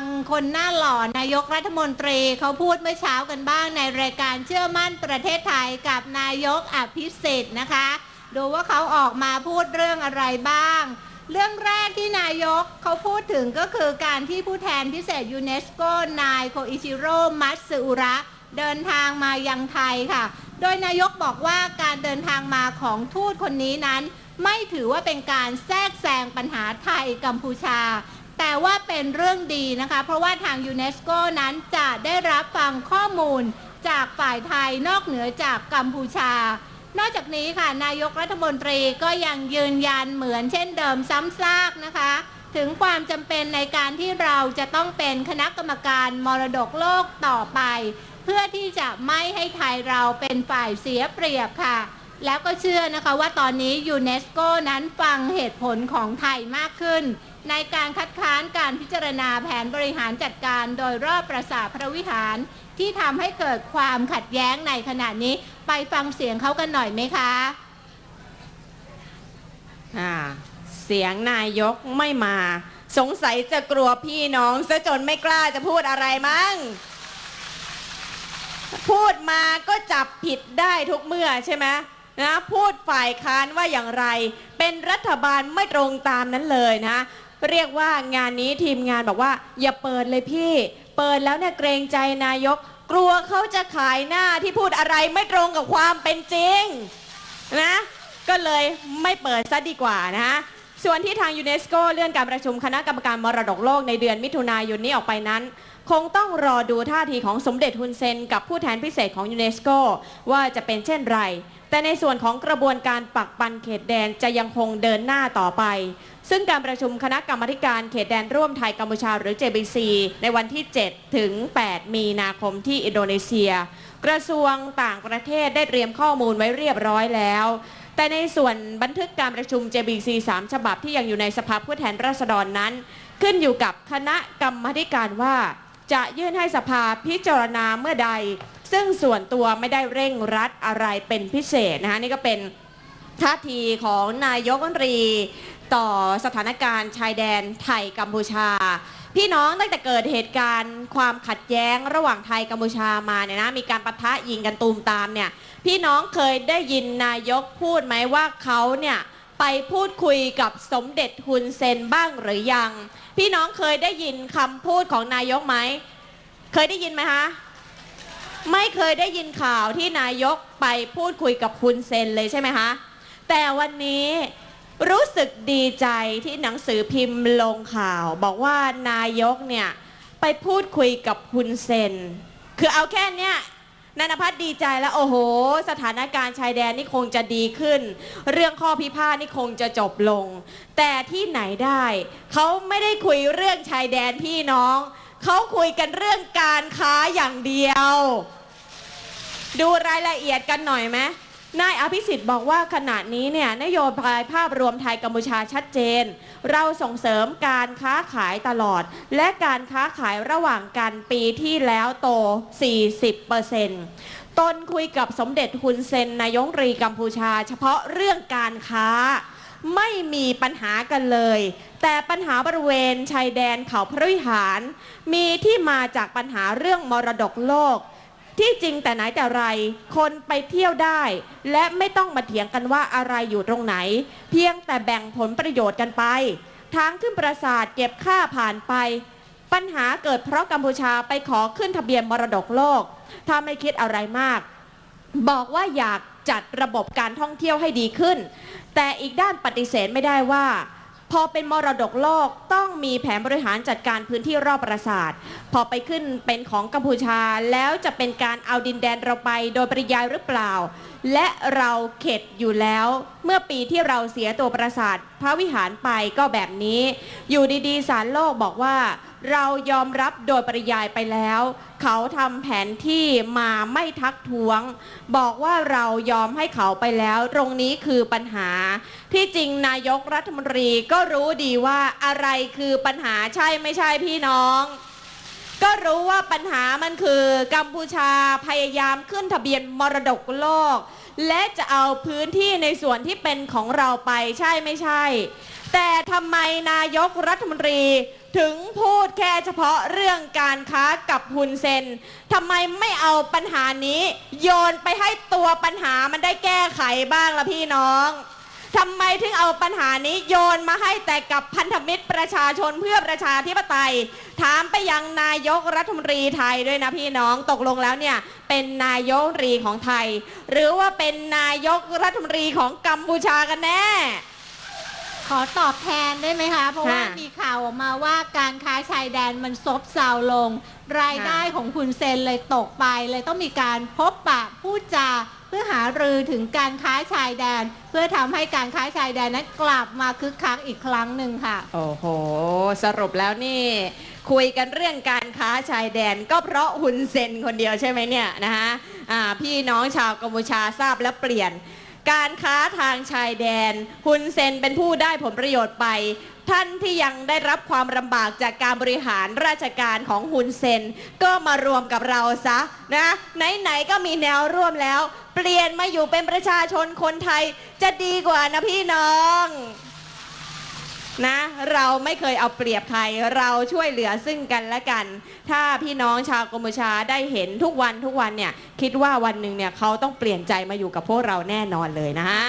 งคนหน้าหล่อนายกรัฐมนตรีเขาพูดเมื่อเช้ากันบ้างในรายการเชื่อมั่นประเทศไทยกับนายกอภิสิทธิ์นะคะ ดูว่าเขาออกมาพูดเรื่องอะไรบ้าง เรื่องแรกที่นายกเขาพูดถึงก็คือการที่ผู้แทนพิเศษยูเนสโกนายโคอิชิโร่มัตสึอุระเดินทางมายังไทยค่ะ โดยนายกบอกว่าการเดินทางมาของทูตคนนี้นั้น ไม่ถือว่าเป็นการแทรกแซงปัญหาไทยกัมพูชา แต่ว่าเป็นเรื่องดีนะคะ เพราะว่าทางยูเนสโกนั้นจะได้รับฟังข้อมูลจากฝ่ายไทยนอกเหนือจากกัมพูชา นอกจากนี้ค่ะนายกรัฐมนตรีก็ยังยืนยันเหมือนเช่นเดิมซ้ำซากนะคะ ถึงความจำเป็นในการที่เราจะต้องเป็นคณะกรรมการมรดกโลกต่อไป เพื่อที่จะไม่ให้ไทยเราเป็นฝ่ายเสียเปรียบค่ะ แล้วก็เชื่อนะคะว่าตอนนี้ยูเนสโกนั้นฟังเหตุผลของไทยมากขึ้น ในการคัดค้านการพิจารณาแผนบริหารจัดการโดยรอบปราสาทพระวิหาร ที่ทำให้เกิดความขัดแย้งในขณะนี้ไปฟังเสียงเขากันหน่อยไหมคะอ่าเสียงนายกไม่มา สงสัยจะกลัวพี่น้องซะจนไม่กล้าจะพูดอะไรมั้งพูดมาก็จับผิดได้ทุกเมื่อใช่ไหมนะพูดฝ่ายค้านว่าอย่างไร เป็นรัฐบาลไม่ตรงตามนั้นเลยนะ เรียกว่างานนี้ทีมงานบอกว่า อย่าเปิดเลยพี่ เปิดแล้วเนี่ยเกรงใจนายก กลัวเขาจะขายหน้าที่พูดอะไรไม่ตรงกับความเป็นจริงนะก็เลยไม่เปิดซะดีกว่านะฮะส่วนที่ทางยูเนสโกเลื่อนการประชุมคณะกรรมการมรดกโลกในเดือนมิถุนายนนี้ออกไปนั้น คงต้องรอดูท่าทีของสมเด็จฮุนเซนกับผู้แทนพิเศษของยูเนสโกว่าจะเป็นเช่นไร แต่ในส่วนของกระบวนการปักปันเขตแดนจะยังคงเดินหน้าต่อไป ซึ่งการประชุมคณะกรรมการเขตแดนร่วมไทยกัมพูชาหรือ JBC ในวันที่ 7 ถึง 8 มีนาคมที่อินโดนีเซีย กระทรวงต่างประเทศได้เตรียมข้อมูลไว้เรียบร้อยแล้วแต่ในส่วนบันทึกการประชุม JBC 3 ฉบับที่ยังอยู่ในสภาผู้แทนราษฎรนั้น ขึ้นอยู่กับคณะกรรมธิการว่า จะยื่นให้สภาพิจารณาเมื่อใด ซึ่งส่วนตัวไม่ได้เร่งรัดอะไรเป็นพิเศษนะคะนี่ก็เป็นท่าทีของนายกรัฐมนตรีต่อสถานการณ์ชายแดนไทยกัมพูชา พี่น้องตั้งแต่เกิดเหตุการณ์ความขัดแย้งระหว่างไทยกัมพูชามาเนี่ยนะมีการปะทะยิงกันตูมตามเนี่ยพี่น้องเคยได้ยินนายกพูดไหมว่าเขาเนี่ย ไปพูดคุยกับสมเด็จฮุนเซนบ้างหรือยัง พี่น้องเคยได้ยินคำพูดของนายกไหม เคยได้ยินไหมคะไม่เคยได้ยินข่าวที่นายกไปพูดคุยกับคุณเซนเลยใช่ไหมคะแต่วันนี้รู้สึกดีใจที่หนังสือพิมพ์ลงข่าว บอกว่านายกเนี่ยไปพูดคุยกับคุณเซน คือเอาแค่เนี้ย นันพัฒน์ดีใจแล้วโอ้โห สถานการณ์ชายแดนนี่คงจะดีขึ้น เรื่องข้อพิพาทนี่คงจะจบลง แต่ที่ไหนได้เขาไม่ได้คุยเรื่องชายแดนพี่น้องเขาคุยกันเรื่องการค้าอย่างเดียว ดูรายละเอียดกันหน่อยไหม นายอภิสิทธิ์บอกว่าขณะนี้เนี่ยนโยบายภาพรวมไทยกัมพูชาชัดเจน เราส่งเสริมการค้าขายตลอด และการค้าขายระหว่างกันปีที่แล้วโต 40%ตนคุยกับสมเด็จฮุนเซนนายกรัฐมนตรีกัมพูชา เฉพาะเรื่องการค้าไม่มีปัญหากันเลย แต่ปัญหาบริเวณชายแดนเขาพระวิหาร มีที่มาจากปัญหาเรื่องมรดกโลก ที่จริงแต่ไหนแต่ไร คนไปเที่ยวได้ และไม่ต้องมาเถียงกันว่าอะไรอยู่ตรงไหน เพียงแต่แบ่งผลประโยชน์กันไปทางขึ้นปราสาทเก็บค่าผ่านไป ปัญหาเกิดเพราะกัมพูชาไปขอขึ้นทะเบียนมรดกโลก ถ้าไม่คิดอะไรมาก บอกว่าอยากจัดระบบการท่องเที่ยวให้ดีขึ้น แต่อีกด้านปฏิเสธไม่ได้ว่า พอเป็นมรดกโลกต้องมีแผนบริหารจัดการพื้นที่รอบปราสาท พอไปขึ้นเป็นของกัมพูชาแล้วจะเป็นการเอาดินแดนเราไปโดยปริยายหรือเปล่า และเราเข็ดอยู่แล้ว เมื่อปีที่เราเสียตัวปราสาท พระวิหารไปก็แบบนี้ อยู่ดีๆสารโลกบอกว่า เรายอมรับโดยปริยายไปแล้ว เขาทำแผนที่มาไม่ทักท้วง บอกว่าเรายอมให้เขาไปแล้ว ตรงนี้คือปัญหา ที่จริงนายกรัฐมนตรีก็รู้ดีว่าอะไรคือปัญหาใช่ไม่ใช่พี่น้อง ก็รู้ว่าปัญหามันคือกัมพูชาพยายามขึ้นทะเบียนมรดกโลก และจะเอาพื้นที่ในส่วนที่เป็นของเราไปใช่ไม่ใช่ แต่ทำไมนายกรัฐมนตรีถึงพูดแค่เฉพาะเรื่องการค้ากับฮุนเซนทำไมไม่เอาปัญหานี้ โยนไปให้ตัวปัญหามันได้แก้ไขบ้างล่ะพี่น้องทำไมถึงเอาปัญหานี้โยนมาให้แต่กับพันธมิตรประชาชนเพื่อประชาธิปไตย ถามไปยังนายกรัฐมนตรีไทยด้วยนะพี่น้องตกลงแล้วเนี่ย เป็นนายกรีของไทย หรือว่าเป็นนายกรัฐมนตรีของกัมพูชากันแน่ ขอตอบแทนได้ไหมคะ เพราะว่ามีข่าวออกมาว่าการค้าชายแดนมันซบเซาลง รายได้ของคุณเซนเลยตกไป เลยต้องมีการพบปะพูดจาเพื่อหารือถึงการค้าชายแดน เพื่อทำให้การค้าชายแดนนั้นกลับมาคึกคักอีกครั้งหนึ่งค่ะ โอ้โห สรุปแล้วนี่ คุยกันเรื่องการค้าชายแดน ก็เพราะฮุนเซนคนเดียวใช่ไหมเนี่ยนะคะพี่น้องชาวกัมพูชาทราบและเปลี่ยน การค้าทางชายแดนฮุนเซนเป็นผู้ได้ผลประโยชน์ไป ท่านที่ยังได้รับความลำบากจากการบริหารราชการของฮุนเซน ก็มารวมกับเราซะนะไหนๆก็มีแนวร่วมแล้ว เปลี่ยนมาอยู่เป็นประชาชนคนไทยจะดีกว่านะพี่น้อง นะ เราไม่เคยเอาเปรียบใคร เราช่วยเหลือซึ่งกันและกัน ถ้าพี่น้องชาวกัมพูชาได้เห็นทุกวันทุกวันเนี่ยคิดว่าวันหนึ่งเนี่ยเขาต้องเปลี่ยนใจมาอยู่กับพวกเราแน่นอนเลยนะฮะ